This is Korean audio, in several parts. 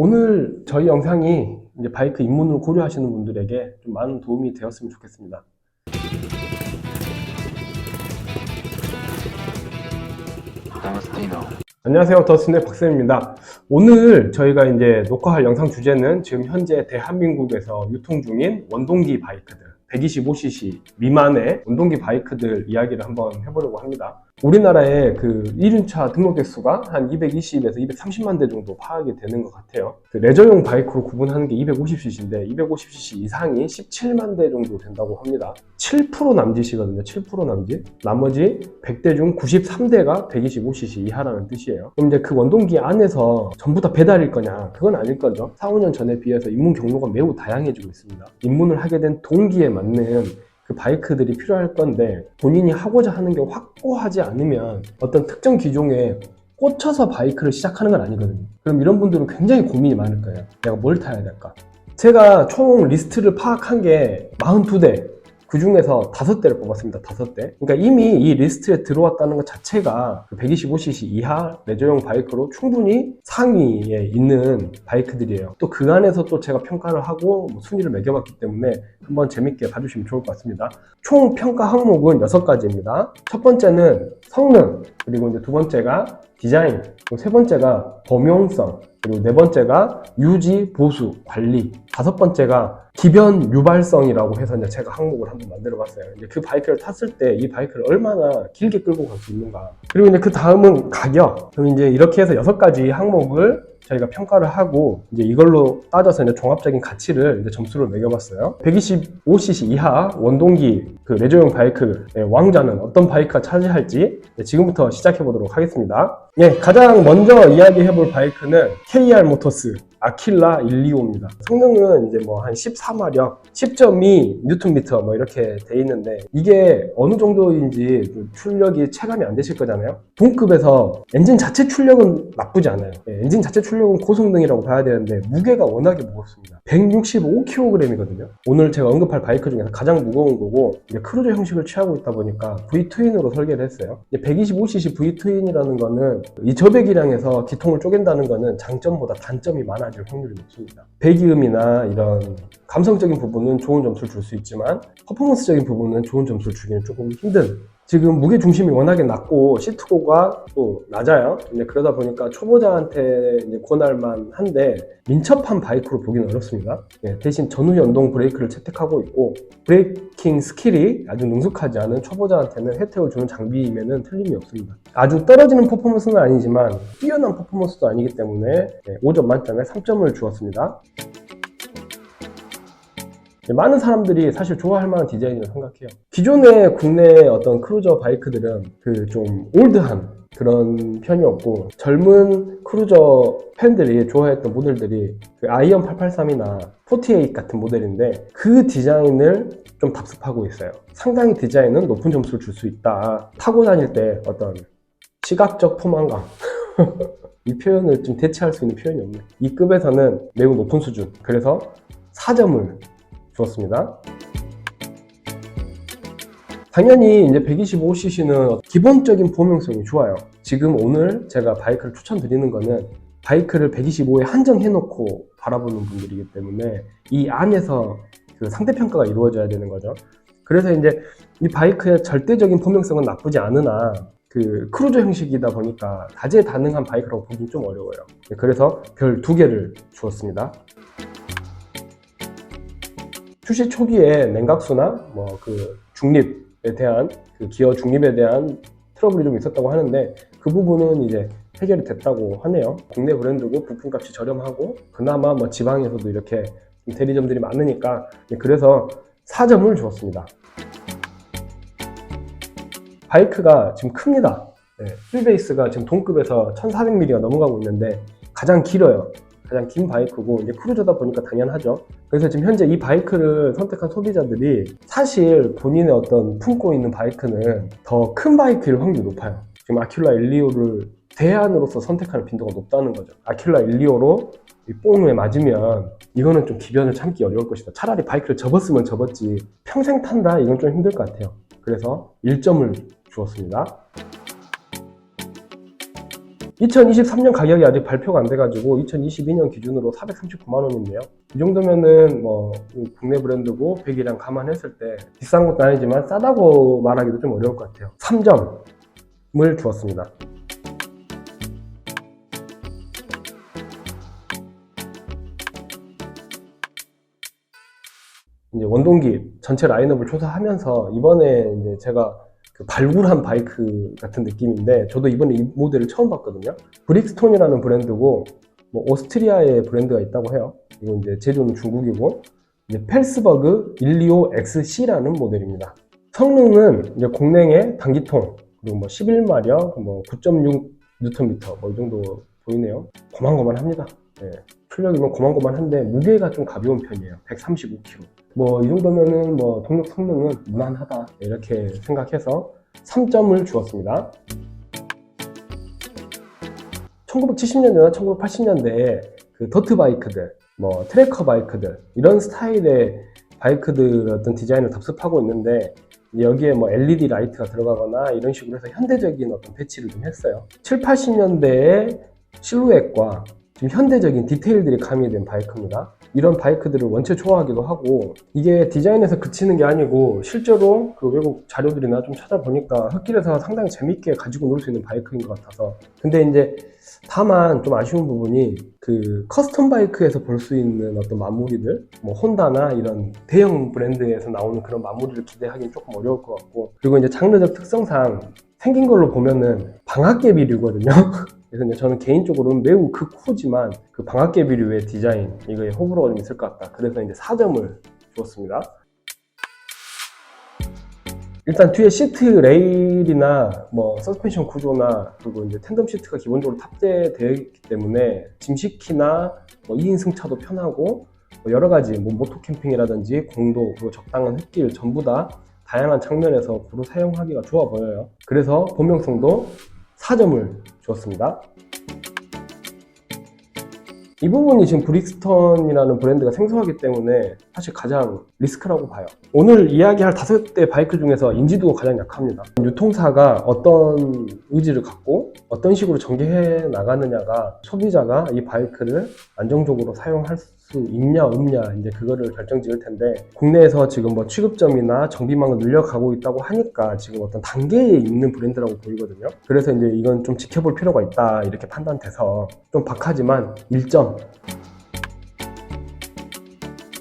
오늘 저희 영상이 이제 바이크 입문을 고려하시는 분들에게 좀 많은 도움이 되었으면 좋겠습니다. 안녕하세요. 더스틴의 박쌤입니다. 오늘 저희가 이제 녹화할 영상 주제는 지금 현재 대한민국에서 유통 중인 원동기 바이크들, 125cc 미만의 원동기 바이크들 이야기를 한번 해보려고 합니다. 우리나라의 그 1륜차 등록객 수가 한 220에서 230만 대 정도 파악이 되는 것 같아요. 그 레저용 바이크로 구분하는 게 250cc인데 250cc 이상이 17만 대 정도 된다고 합니다. 7% 남짓이거든요. 7% 남짓. 나머지 100대 중 93대가 125cc 이하라는 뜻이에요. 그럼 이제 그 원동기 안에서 전부 다 배달일 거냐? 그건 아닐 거죠. 4, 5년 전에 비해서 입문 경로가 매우 다양해지고 있습니다. 입문을 하게 된 동기에 맞는 그 바이크들이 필요할 건데 본인이 하고자 하는 게 확고하지 않으면 어떤 특정 기종에 꽂혀서 바이크를 시작하는 건 아니거든요. 그럼 이런 분들은 굉장히 고민이 많을 거예요. 내가 뭘 타야 될까? 제가 총 리스트를 파악한 게 42대. 그 중에서 다섯 대를 뽑았습니다. 다섯 대. 그러니까 이미 이 리스트에 들어왔다는 것 자체가 그 125cc 이하 레저용 바이크로 충분히 상위에 있는 바이크들이에요. 또 그 안에서 또 제가 평가를 하고 뭐 순위를 매겨봤기 때문에 한번 재밌게 봐주시면 좋을 것 같습니다. 총 평가 항목은 여섯 가지입니다. 첫 번째는 성능, 그리고 이제 두 번째가 디자인, 세 번째가 범용성, 그리고 네 번째가 유지, 보수, 관리, 다섯 번째가 기변 유발성이라고 해서 이제 제가 항목을 한번 만들어 봤어요. 이제 그 바이크를 탔을 때 이 바이크를 얼마나 길게 끌고 갈 수 있는가. 그리고 이제 그 다음은 가격. 그럼 이제 이렇게 해서 여섯 가지 항목을 저희가 평가를 하고 이제 이걸로 따져서 이제 종합적인 가치를 이제 점수를 매겨봤어요. 125cc 이하 원동기 그 레저용 바이크의 왕자는 어떤 바이크가 차지할지 네, 지금부터 시작해 보도록 하겠습니다. 예, 가장 먼저 이야기해 볼 바이크는 KR 모터스 아킬라 125입니다. 성능은 이제 뭐 한 14마력, 10.2 뉴턴미터 뭐 이렇게 돼 있는데 이게 어느 정도인지 좀 출력이 체감이 안 되실 거잖아요. 동급에서 엔진 자체 출력은 나쁘지 않아요. 예, 엔진 자체 출력은 고성능이라고 봐야 되는데 무게가 워낙에 무겁습니다. 165kg이거든요. 오늘 제가 언급할 바이크 중에서 가장 무거운 거고 이제 크루저 형식을 취하고 있다 보니까 V-트윈으로 설계를 했어요. 125cc V-트윈이라는 거는 이 저배기량에서 기통을 쪼갠다는 거는 장점보다 단점이 많아 질 확률이 높습니다. 배기음이나 이런 감성적인 부분은 좋은 점수를 줄 수 있지만 퍼포먼스적인 부분은 좋은 점수를 주기는 조금 힘든 지금 무게 중심이 워낙에 낮고 시트고가 또 낮아요. 근데 그러다 보니까 초보자한테 권할만 한데 민첩한 바이크로 보기는 어렵습니다. 예, 대신 전후 연동 브레이크를 채택하고 있고 브레이킹 스킬이 아주 능숙하지 않은 초보자한테는 혜택을 주는 장비임에는 틀림이 없습니다. 아주 떨어지는 퍼포먼스는 아니지만 뛰어난 퍼포먼스도 아니기 때문에 예, 5점 만점에 3점을 주었습니다. 네, 많은 사람들이 사실 좋아할 만한 디자인이라고 생각해요. 기존의 국내 어떤 크루저 바이크들은 그 좀 올드한 그런 편이었고 젊은 크루저 팬들이 좋아했던 모델들이 그 아이언 883이나 48 같은 모델인데 그 디자인을 좀 답습하고 있어요. 상당히 디자인은 높은 점수를 줄 수 있다. 타고 다닐 때 어떤 시각적 포만감 이 표현을 좀 대체할 수 있는 표현이 없네. 이 급에서는 매우 높은 수준. 그래서 4점을 주었습니다. 당연히 이제 125cc는 기본적인 보명성이 좋아요. 지금 오늘 제가 바이크를 추천드리는 거는 바이크를 125에 한정해놓고 바라보는 분들이기 때문에 이 안에서 그 상대평가가 이루어져야 되는 거죠. 그래서 이제 이 바이크의 절대적인 보명성은 나쁘지 않으나 그 크루저 형식이다 보니까 다재다능한 바이크라고 보기 좀 어려워요. 그래서 별 두 개를 주었습니다. 출시 초기에 냉각수나 뭐 그 중립에 대한 그 기어 중립에 대한 트러블이 좀 있었다고 하는데 그 부분은 이제 해결이 됐다고 하네요. 국내 브랜드고 부품값이 저렴하고 그나마 뭐 지방에서도 이렇게 좀 대리점들이 많으니까 그래서 4점을 주었습니다. 바이크가 지금 큽니다. 네, 휠베이스가 지금 동급에서 1400mm가 넘어가고 있는데 가장 길어요. 가장 긴 바이크고 이제 크루저다 보니까 당연하죠. 그래서 지금 현재 이 바이크를 선택한 소비자들이 사실 본인의 어떤 품고 있는 바이크는 더 큰 바이크일 확률이 높아요. 지금 아킬라 125를 대안으로서 선택하는 빈도가 높다는 거죠. 125로 이 뽕에 맞으면 이거는 좀 기변을 참기 어려울 것이다. 차라리 바이크를 접었으면 접었지 평생 탄다 이건 좀 힘들 것 같아요. 그래서 1점을 주었습니다. 2023년 가격이 아직 발표가 안 돼가지고 2022년 기준으로 439만 원인데요. 이 정도면은 뭐 국내 브랜드고 100이랑 감안했을 때 비싼 것도 아니지만 싸다고 말하기도 좀 어려울 것 같아요. 3점을 주었습니다. 이제 원동기 전체 라인업을 조사하면서 이번에 이제 제가 그 발굴한 바이크 같은 느낌인데 저도 이번에 이 모델을 처음 봤거든요. 브릭스톤이라는 브랜드고 뭐 오스트리아의 브랜드가 있다고 해요. 이거 이제 제조는 중국이고 이제 펠스버그 125XC라는 모델입니다. 성능은 이제 공랭의 단기통 그리고 뭐 11마력, 뭐 9.6 뉴턴미터 뭐 이 정도 보이네요. 고만고만합니다. 예. 출력이면 고만고만한데 무게가 좀 가벼운 편이에요. 135kg. 뭐 이 정도면은 뭐 동력 성능은 무난하다 이렇게 생각해서 3점을 주었습니다. 1970년대나 1980년대에 그 더트 바이크들, 뭐 트래커 바이크들 이런 스타일의 바이크들 어떤 디자인을 답습하고 있는데 여기에 뭐 LED 라이트가 들어가거나 이런 식으로 해서 현대적인 어떤 배치를 좀 했어요. 7, 80년대의 실루엣과 지금 현대적인 디테일들이 가미된 바이크입니다. 이런 바이크들을 원체 좋아하기도 하고 이게 디자인에서 그치는 게 아니고 실제로 그 외국 자료들이나 좀 찾아보니까 흙길에서 상당히 재밌게 가지고 놀 수 있는 바이크인 것 같아서 근데 이제 다만 좀 아쉬운 부분이 그 커스텀 바이크에서 볼 수 있는 어떤 마무리들 뭐 혼다나 이런 대형 브랜드에서 나오는 그런 마무리를 기대하기는 조금 어려울 것 같고 그리고 이제 장르적 특성상 생긴 걸로 보면은 방학개비류거든요. 그래서 이제 저는 개인적으로는 매우 극호지만 그 방학개비류의 디자인 이거에 호불호가 좀 있을 것 같다. 그래서 이제 4점을 주었습니다. 일단 뒤에 시트 레일이나 뭐 서스펜션 구조나 그리고 이제 텐덤 시트가 기본적으로 탑재되어 있기 때문에 짐시키나 뭐 2인 승차도 편하고 뭐 여러 가지 뭐 모토 캠핑이라든지 공도 그리고 적당한 흙길 전부 다 다양한 측면에서 고루 사용하기가 좋아 보여요. 그래서 본명성도 4점을 주었습니다. 이 부분이 지금 브릭스턴이라는 브랜드가 생소하기 때문에 사실 가장 리스크라고 봐요. 오늘 이야기할 다섯 대 바이크 중에서 인지도가 가장 약합니다. 유통사가 어떤 의지를 갖고 어떤 식으로 전개해 나가느냐가 소비자가 이 바이크를 안정적으로 사용할 수 있냐 없냐 이제 그거를 결정 지을 텐데 국내에서 지금 뭐 취급점이나 정비망을 늘려가고 있다고 하니까 지금 어떤 단계에 있는 브랜드라고 보이거든요. 그래서 이제 이건 좀 지켜볼 필요가 있다 이렇게 판단돼서 좀 박하지만 1점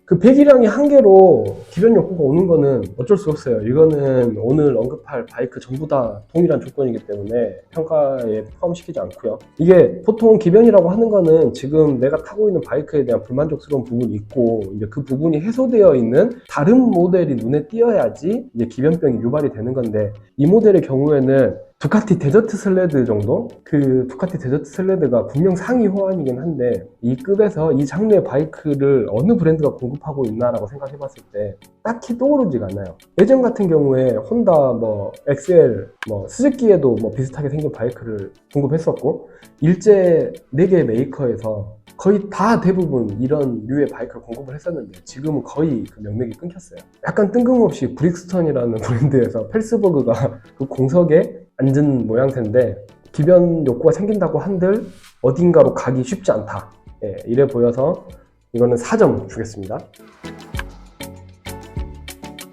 그 배기량이 한 개로 기변 욕구가 오는 거는 어쩔 수 없어요. 이거는 오늘 언급할 바이크 전부 다 동일한 조건이기 때문에 평가에 포함시키지 않고요. 이게 보통 기변이라고 하는 거는 지금 내가 타고 있는 바이크에 대한 불만족스러운 부분이 있고 이제 그 부분이 해소되어 있는 다른 모델이 눈에 띄어야지 이제 기변병이 유발이 되는 건데 이 모델의 경우에는 두카티 데저트 슬레드 정도? 그 두카티 데저트 슬레드가 분명 상위 호환이긴 한데 이 급에서 이 장르의 바이크를 어느 브랜드가 공급하고 있나라고 생각해 봤을 때 딱히 떠오르지가 않아요. 예전 같은 경우에 혼다 뭐 XL 뭐 스즈키에도 뭐 비슷하게 생긴 바이크를 공급했었고 일제 4개 메이커에서 거의 다 대부분 이런 류의 바이크를 공급을 했었는데 지금은 거의 그 명맥이 끊겼어요. 약간 뜬금없이 브릭스턴이라는 브랜드에서 펠스버그가 그 공석에 앉은 모양새인데 기변 욕구가 생긴다고 한들 어딘가로 가기 쉽지 않다. 예, 이래 보여서 이거는 4점 주겠습니다.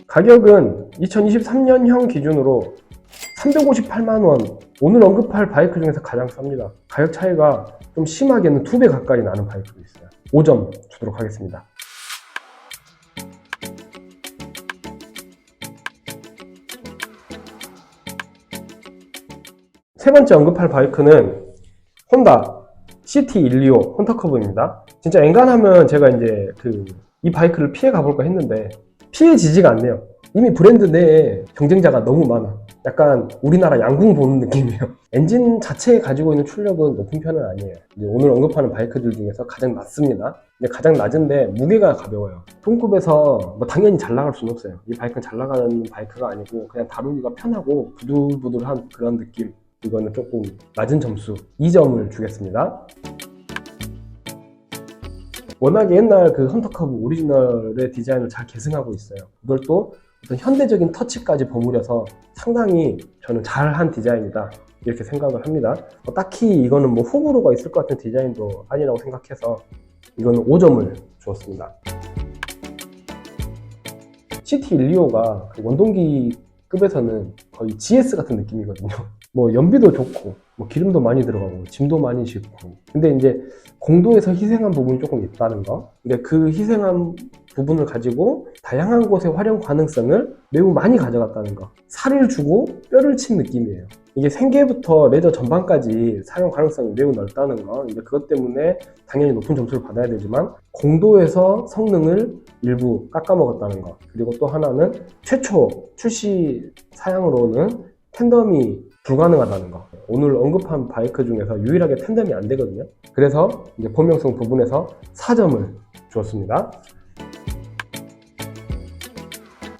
가격은 2023년형 기준으로 358만 원. 오늘 언급할 바이크 중에서 가장 쌉니다. 가격 차이가 좀 심하게는 두배 가까이 나는 바이크도 있어요. 5점 주도록 하겠습니다. 세 번째 언급할 바이크는 혼다 CT125 헌터커브입니다. 진짜 엔간하면 제가 이제 그 이 바이크를 피해 가볼까 했는데 피해지지가 않네요. 이미 브랜드 내에 경쟁자가 너무 많아. 약간 우리나라 양궁 보는 느낌이에요. 엔진 자체에 가지고 있는 출력은 높은 편은 아니에요. 오늘 언급하는 바이크들 중에서 가장 낮습니다. 근데 가장 낮은데 무게가 가벼워요. 동급에서 뭐 당연히 잘 나갈 수는 없어요. 이 바이크는 잘 나가는 바이크가 아니고 그냥 다루기가 편하고 부들부들한 그런 느낌. 이거는 조금 낮은 점수 2점을 주겠습니다. 워낙에 옛날 그 헌터커브 오리지널의 디자인을 잘 계승하고 있어요. 그걸 또 어떤 현대적인 터치까지 버무려서 상당히 저는 잘한 디자인이다. 이렇게 생각을 합니다. 어, 딱히 이거는 뭐 호불호가 있을 것 같은 디자인도 아니라고 생각해서 이거는 5점을 주었습니다. CT125가 그 원동기급에서는 거의 GS 같은 느낌이거든요. 뭐 연비도 좋고 뭐 기름도 많이 들어가고 짐도 많이 싣고. 근데 이제 공도에서 희생한 부분이 조금 있다는 거. 근데 그 희생한 부분을 가지고 다양한 곳의 활용 가능성을 매우 많이 가져갔다는 거. 살을 주고 뼈를 친 느낌이에요. 이게 생계부터 레저 전반까지 사용 가능성이 매우 넓다는 거. 이제 그것 때문에 당연히 높은 점수를 받아야 되지만 공도에서 성능을 일부 깎아먹었다는 거. 그리고 또 하나는 최초 출시 사양으로는 텐덤이 불가능하다는 거. 오늘 언급한 바이크 중에서 유일하게 텐덤이 안 되거든요. 그래서 이제 범용성 부분에서 4점을 주었습니다.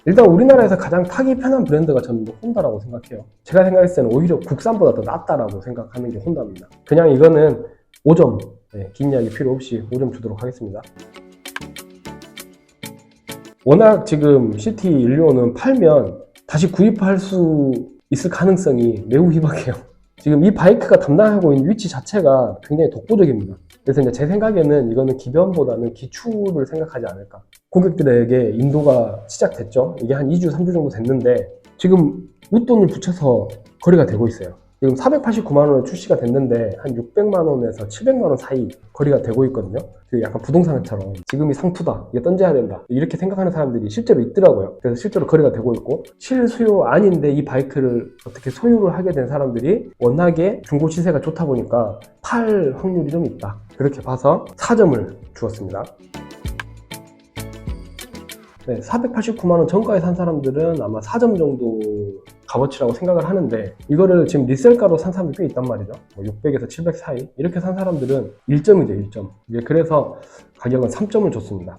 일단 우리나라에서 가장 타기 편한 브랜드가 저는 혼다라고 생각해요. 제가 생각했을 때는 오히려 국산보다 더 낫다라고 생각하는 게 혼다입니다. 그냥 이거는 5점, 네, 긴 이야기 필요 없이 5점 주도록 하겠습니다. 워낙 지금 CT125는 팔면 다시 구입할 수 있을 가능성이 매우 희박해요. 지금 이 바이크가 담당하고 있는 위치 자체가 굉장히 독보적입니다. 그래서 이제 제 생각에는 이거는 기변보다는 기출을 생각하지 않을까. 고객들에게 인도가 시작됐죠. 이게 한 2주, 3주 정도 됐는데 지금 웃돈을 붙여서 거래가 되고 있어요. 지금 489만 원에 출시가 됐는데 한 600만 원에서 700만 원 사이 거래가 되고 있거든요. 그 약간 부동산처럼 지금이 상투다, 이거 던져야 된다 이렇게 생각하는 사람들이 실제로 있더라고요. 그래서 실제로 거래가 되고 있고 실수요 아닌데 이 바이크를 어떻게 소유를 하게 된 사람들이 워낙에 중고 시세가 좋다 보니까 팔 확률이 좀 있다. 그렇게 봐서 4점을 주었습니다. 네, 489만 원 정가에 산 사람들은 아마 4점 정도 값어치라고 생각을 하는데 이거를 지금 리셀가로 산 사람들이 꽤 있단 말이죠. 뭐 600에서 700 사이 이렇게 산 사람들은 1점이죠, 1점. 이제 그래서 가격은 3점을 줬습니다.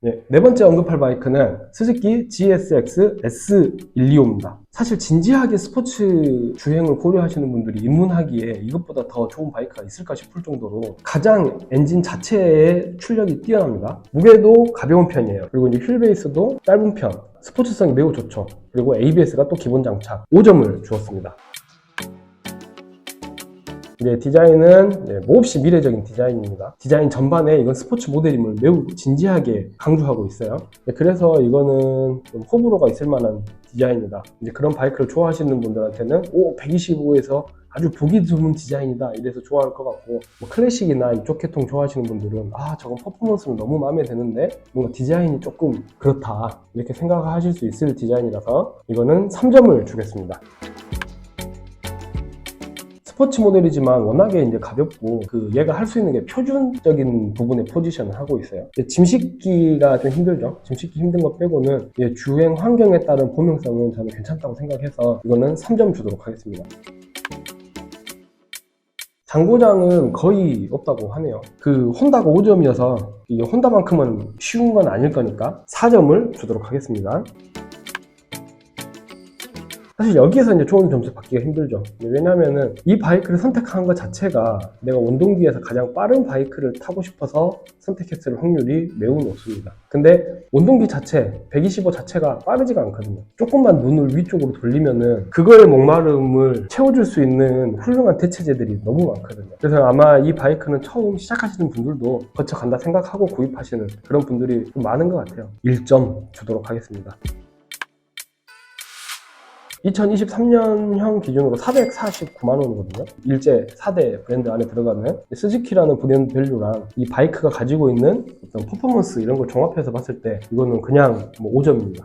네, 네 번째 언급할 바이크는 스즈키 GSX S125입니다. 사실 진지하게 스포츠 주행을 고려하시는 분들이 입문하기에 이것보다 더 좋은 바이크가 있을까 싶을 정도로 가장 엔진 자체의 출력이 뛰어납니다. 무게도 가벼운 편이에요. 그리고 이제 휠 베이스도 짧은 편, 스포츠성이 매우 좋죠. 그리고 ABS가 또 기본 장착 5점을 주었습니다. 이제 디자인은 몹시 미래적인 디자인입니다. 디자인 전반에 이건 스포츠 모델임을 매우 진지하게 강조하고 있어요. 네, 그래서 이거는 좀 호불호가 있을 만한 디자인이다. 이제 그런 바이크를 좋아하시는 분들한테는 오 125에서 아주 보기 드문 디자인이다 이래서 좋아할 것 같고 뭐 클래식이나 이쪽 계통 좋아하시는 분들은 아 저건 퍼포먼스는 너무 마음에 드는데 뭔가 디자인이 조금 그렇다 이렇게 생각하실 수 있을 디자인이라서 이거는 3점을 주겠습니다. 스포츠 모델이지만 워낙에 이제 가볍고 그 얘가 할 수 있는 게 표준적인 부분의 포지션을 하고 있어요. 짐 싣기가 좀 힘들죠. 짐 싣기 힘든 것 빼고는 얘 주행 환경에 따른 범용성은 저는 괜찮다고 생각해서 이거는 3점 주도록 하겠습니다. 장고장은 거의 없다고 하네요. 그 혼다가 5점이어서 이 혼다만큼은 쉬운 건 아닐 거니까 4점을 주도록 하겠습니다. 사실 여기에서 이제 좋은 점수 받기가 힘들죠. 왜냐면은 이 바이크를 선택한 것 자체가 내가 원동기에서 가장 빠른 바이크를 타고 싶어서 선택했을 확률이 매우 높습니다. 근데 원동기 자체, 125 자체가 빠르지가 않거든요. 조금만 눈을 위쪽으로 돌리면은 그거의 목마름을 채워줄 수 있는 훌륭한 대체제들이 너무 많거든요. 그래서 아마 이 바이크는 처음 시작하시는 분들도 거쳐간다 생각하고 구입하시는 그런 분들이 좀 많은 것 같아요. 1점 주도록 하겠습니다. 2023년형 기준으로 449만 원이거든요. 일제 4대 브랜드 안에 들어가는 스즈키라는 브랜드 밸류랑 이 바이크가 가지고 있는 어떤 퍼포먼스 이런 걸 종합해서 봤을 때 이거는 그냥 뭐 5점입니다.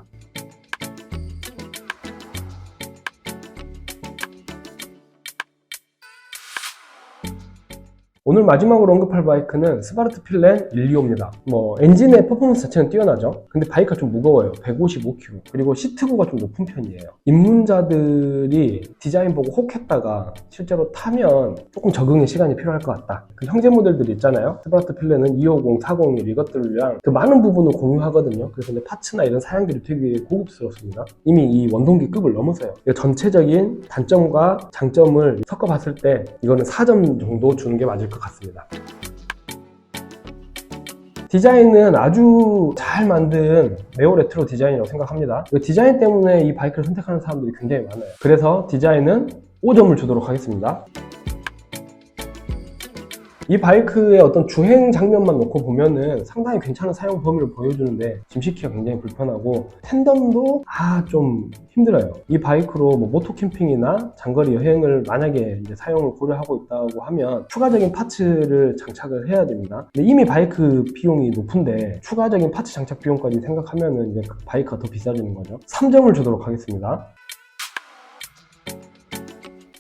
오늘 마지막으로 언급할 바이크는 스바르트 필렌 125입니다. 뭐 엔진의 퍼포먼스 자체는 뛰어나죠. 근데 바이크가 좀 무거워요. 155kg. 그리고 시트고가 좀 높은 편이에요. 입문자들이 디자인 보고 혹했다가 실제로 타면 조금 적응의 시간이 필요할 것 같다. 그 형제 모델들이 있잖아요. 스바르트 필렌은 250, 401 이것들이랑 그 많은 부분을 공유하거든요. 그래서 이제 파츠나 이런 사양들이 되게 고급스럽습니다. 이미 이 원동기급을 넘어서요. 전체적인 단점과 장점을 섞어봤을 때 이거는 4점 정도 주는 게 맞을 것 같 습니다. 디자인은 아주 잘 만든 네오 레트로 디자인이라고 생각합니다. 이 디자인 때문에 이 바이크를 선택하는 사람들이 굉장히 많아요. 그래서 디자인은 5점을 주도록 하겠습니다. 이 바이크의 어떤 주행 장면만 놓고 보면은 상당히 괜찮은 사용 범위를 보여주는데 짐 싣기가 굉장히 불편하고 텐덤도 아 좀 힘들어요. 이 바이크로 뭐 모토 캠핑이나 장거리 여행을 만약에 이제 사용을 고려하고 있다고 하면 추가적인 파츠를 장착을 해야 됩니다. 근데 이미 바이크 비용이 높은데 추가적인 파츠 장착 비용까지 생각하면은 이제 그 바이크가 더 비싸지는 거죠. 3점을 주도록 하겠습니다.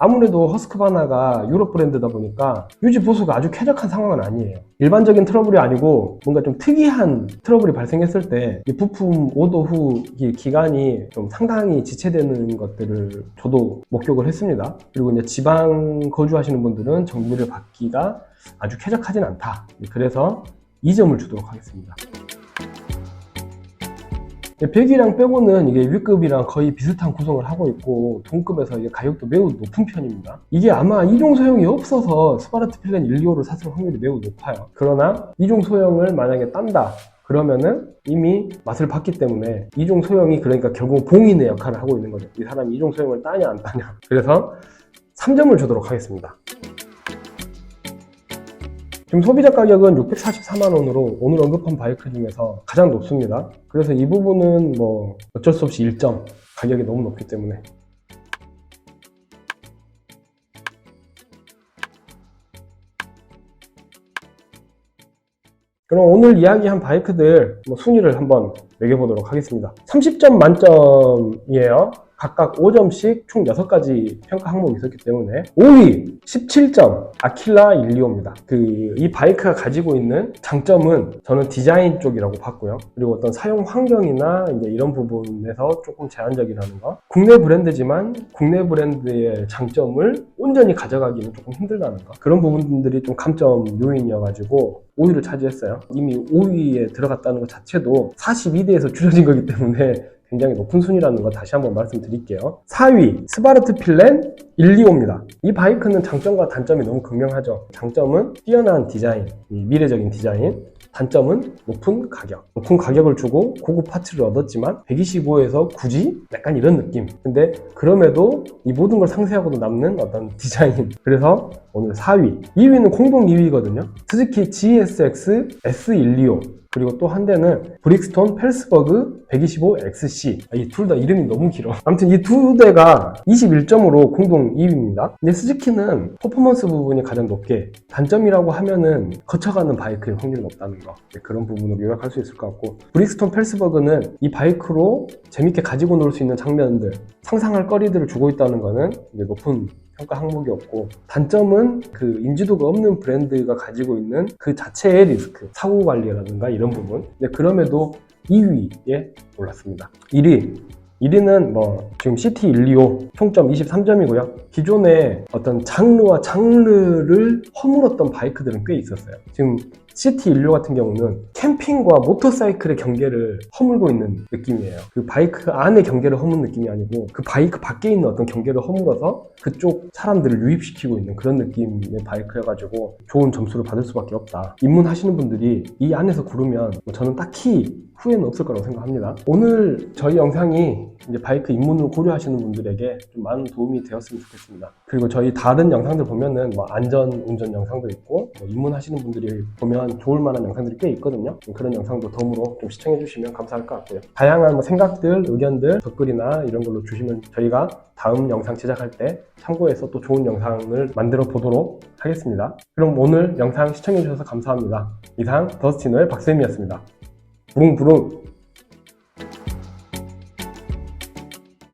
아무래도 허스크바나가 유럽 브랜드다 보니까 유지 보수가 아주 쾌적한 상황은 아니에요. 일반적인 트러블이 아니고 뭔가 좀 특이한 트러블이 발생했을 때이 부품 오도 후이 기간이 좀 상당히 지체되는 것들을 저도 목격을 했습니다. 그리고 이제 지방 거주하시는 분들은 정비를 받기가 아주 쾌적하진 않다. 그래서 2점을 주도록 하겠습니다. 100이랑 빼고는 이게 위급이랑 거의 비슷한 구성을 하고 있고 동급에서 이게 가격도 매우 높은 편입니다. 이게 아마 이종 소형이 없어서 스파르트 필렌 1, 2호를 샀을 확률이 매우 높아요. 그러나 이종 소형을 만약에 딴다. 그러면은 이미 맛을 봤기 때문에 이종 소형이 그러니까 결국 봉인의 역할을 하고 있는 거죠. 이 사람이 이종 소형을 따냐 안 따냐. 그래서 3점을 주도록 하겠습니다. 지금 소비자 가격은 644만 원으로 오늘 언급한 바이크 중에서 가장 높습니다. 그래서 이 부분은 뭐 어쩔 수 없이 1점 가격이 너무 높기 때문에 그럼 오늘 이야기한 바이크들 뭐 순위를 한번 매겨보도록 하겠습니다. 30점 만점이에요. 각각 5점씩 총 6가지 평가 항목이 있었기 때문에 5위 17점 아킬라 125입니다. 그 이 바이크가 가지고 있는 장점은 저는 디자인 쪽이라고 봤고요. 그리고 어떤 사용 환경이나 이제 이런 부분에서 조금 제한적이라는 거. 국내 브랜드지만 국내 브랜드의 장점을 온전히 가져가기는 조금 힘들다는 거. 그런 부분들이 좀 감점 요인이어가지고 5위를 차지했어요. 이미 5위에 들어갔다는 것 자체도 42대에서 줄여진 거기 때문에 굉장히 높은 순위라는 거 다시 한번 말씀드릴게요. 4위 스바르트 필렌 125입니다. 이 바이크는 장점과 단점이 너무 극명하죠. 장점은 뛰어난 디자인, 이 미래적인 디자인. 단점은 높은 가격. 높은 가격을 주고 고급 파츠를 얻었지만 125에서 굳이 약간 이런 느낌. 근데 그럼에도 이 모든 걸 상쇄하고도 남는 어떤 디자인. 그래서 오늘 4위. 2위는 공동 2위거든요. 스즈키 GSX S125. 그리고 또 한 대는 브릭스톤 펠스버그 125XC. 이 둘 다 이름이 너무 길어. 아무튼 이 두 대가 21점으로 공동 2위입니다. 근데 스즈키는 퍼포먼스 부분이 가장 높게 단점이라고 하면은 거쳐가는 바이크의 확률이 높다는 거. 네, 그런 부분으로 요약할 수 있을 것 같고 브릭스톤 펠스버그는 이 바이크로 재밌게 가지고 놀 수 있는 장면들, 상상할 거리들을 주고 있다는 이제 높은 평가 항목이 없고 단점은 그 인지도가 없는 브랜드가 가지고 있는 그 자체의 리스크 사고 관리라든가 이런 부분. 근데 그럼에도 2위에 올랐습니다. 1위. 1위는 뭐 지금 CT125 총점 23점이고요. 기존의 어떤 장르와 장르를 허물었던 바이크들은 꽤 있었어요. 지금 CT125 같은 경우는 캠핑과 모터사이클의 경계를 허물고 있는 느낌이에요. 그 바이크 안의 경계를 허문 느낌이 아니고 그 바이크 밖에 있는 어떤 경계를 허물어서 그쪽 사람들을 유입시키고 있는 그런 느낌의 바이크여가지고 좋은 점수를 받을 수밖에 없다. 입문하시는 분들이 이 안에서 고르면 뭐 저는 딱히 후회는 없을 거라고 생각합니다. 오늘 저희 영상이 이제 바이크 입문을 고려하시는 분들에게 좀 많은 도움이 되었으면 좋겠습니다. 그리고 저희 다른 영상들 보면은 뭐 안전 운전 영상도 있고 뭐 입문하시는 분들이 보면 좋을 만한 영상들이 꽤 있거든요. 그런 영상도 덤으로 좀 시청해 주시면 감사할 것 같고요. 다양한 뭐 생각들, 의견들, 댓글이나 이런 걸로 주시면 저희가 다음 영상 제작할 때 참고해서 또 좋은 영상을 만들어 보도록 하겠습니다. 그럼 오늘 영상 시청해 주셔서 감사합니다. 이상 더스티노의 박쌤이었습니다. 부릉부릉